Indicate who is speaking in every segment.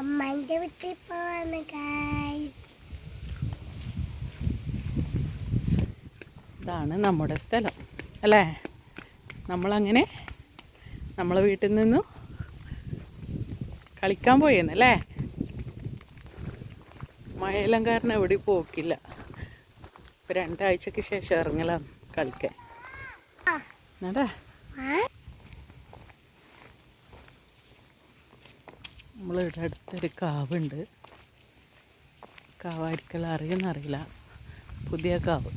Speaker 1: അമ്മന്റെ വീട്ടിൽ പോവാന്ന്
Speaker 2: ഇതാണ് നമ്മുടെ സ്ഥലം അല്ലേ? നമ്മളങ്ങനെ നമ്മളെ വീട്ടിൽ നിന്നും കളിക്കാൻ പോയെന്നല്ലേ മഴയെല്ലാം കാരണം എവിടെ പോക്കില്ല. ഇപ്പം രണ്ടാഴ്ചക്ക് ശേഷം ഇറങ്ങലാണ് കളിക്കാൻ. എന്നാടാ? നമ്മളിവിടെ അടുത്തൊരു കാവുണ്ട്. കാവായിരിക്കൽ അറിയുന്നറിയില്ല പുതിയ കാവ്.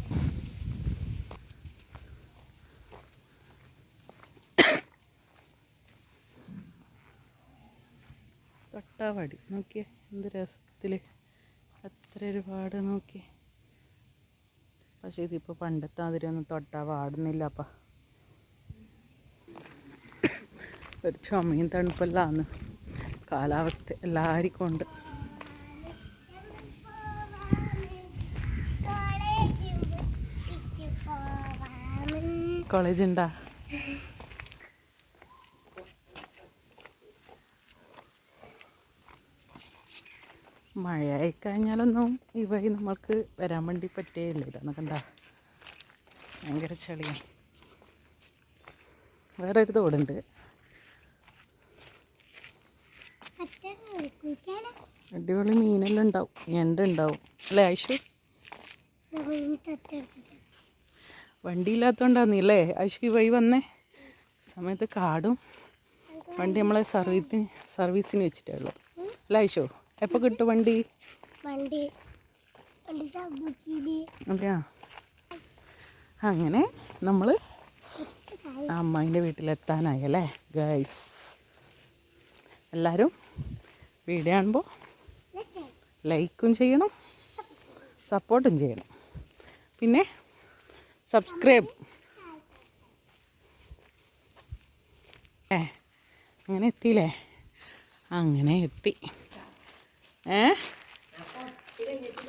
Speaker 2: തൊട്ടാവാടി. നോക്കിയേ എന്ത് രസത്തിൽ അത്ര ഒരുപാട് നോക്കി. പക്ഷേ ഇതിപ്പോൾ പണ്ടത്തെ അതിരി ഒന്നും തൊട്ടാ പാടുന്നില്ല അപ്പം. ഒരു ചുമയും തണുപ്പെല്ലാന്ന് കാലാവസ്ഥ എല്ലാവർക്കും ഉണ്ട്. കോളേജ് ഉണ്ടാ? മഴയായി കഴിഞ്ഞാലൊന്നും ഈ വഴി നമ്മൾക്ക് വരാൻ വേണ്ടി പറ്റേയില്ല. ഇതാണ് കണ്ട. ഭയങ്കര ചളിയാണ്. വേറൊരു തോടുണ്ട്. അടിപൊളി മീനെല്ലാം ഉണ്ടാവും. ഞണ്ട് ഉണ്ടാവും. അല്ലേ ഐഷു വണ്ടിയില്ലാത്തോണ്ടാന്ന് അല്ലേ? ഐഷു ഈ വഴി വന്നേ? സമയത്ത് കാടും വണ്ടി നമ്മളെ സർവീസിന് സർവീസിന് വെച്ചിട്ടുള്ളത് അല്ലേ ഐഷു എപ്പോൾ കിട്ടും വണ്ടി?
Speaker 1: വണ്ടി. വണ്ടി
Speaker 2: അതെയാ? അങ്ങനെ നമ്മൾ അമ്മായിന്റെ വീട്ടിലെത്താനായി അല്ലേ? ഗൈസ് എല്ലാവരും വീഡിയോ കാണുമ്പോൾ ലൈക്കും ചെയ്യണം സപ്പോർട്ടും ചെയ്യണം. പിന്നെ സബ്സ്ക്രൈബ്. ഏ അങ്ങനെ എത്തിയില്ലേ? അങ്ങനെ എത്തി. ഏ?